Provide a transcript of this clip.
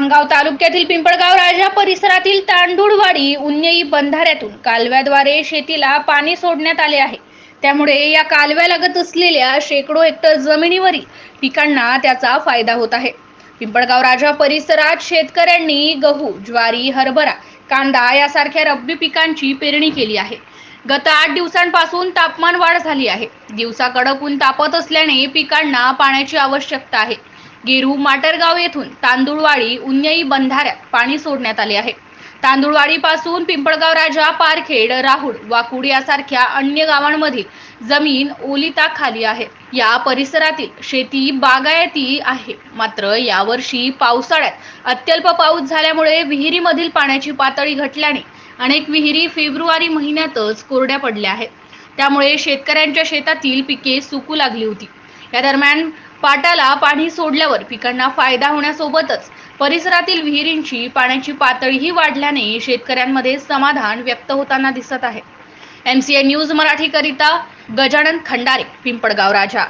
खामगाव तालुक्यातील पिंपळगाव राजा परिसरातील तांदूळवाडी उन्नई बंधाऱ्यातून कालव्याद्वारे शेतीला पाणी सोडण्यात आले आहे. त्यामुळे या कालव्यालगत असलेल्या शेकडो हेक्टर जमिनीवरील पिकांना त्याचा फायदा होत आहे. पिंपळगाव राजा परिसरात शेतकऱ्यांनी गहू ज्वारी हरभरा कांदा यासारख्या रब्बी पिकांची पेरणी केली आहे. गत आठ दिवसांपासून तापमान वाढ झाली आहे. दिवसा कडक ऊन तापत असल्याने पिकांना पाण्याची आवश्यकता आहे. गेरू माटरगाव येथून तांदूळवाडी उन्याई बंधाऱ्यात पाणी सोडण्यात आले आहे. तांदूळवाडी पासून पिंपळगाव राजा पारखेड राहुड वाकुड यासारख्या अन्य गावांमधील जमीन ओलिताखाली आहे. या परिसरातील शेती बागायती आहे. मात्र यावर्षी पावसाळ्यात अत्यल्प पाऊस झाल्यामुळे विहिरीमधील पाण्याची पातळी घटल्याने अनेक विहिरी फेब्रुवारी महिन्यातच कोरड्या पडल्या आहेत. त्यामुळे शेतकऱ्यांच्या शेतातील पिके सुकू लागली होती. या दरम्यान पाटाला पाणी सोडल्यावर पिकांना फायदा होण्यासोबतच परिसरातील विहिरींची पाण्याची पातळीही वाढल्याने शेतकऱ्यांमध्ये समाधान व्यक्त होताना दिसत आहे. एम सी न्यूज मराठीकरिता गजानन खंडारे पिंपळगाव राजा.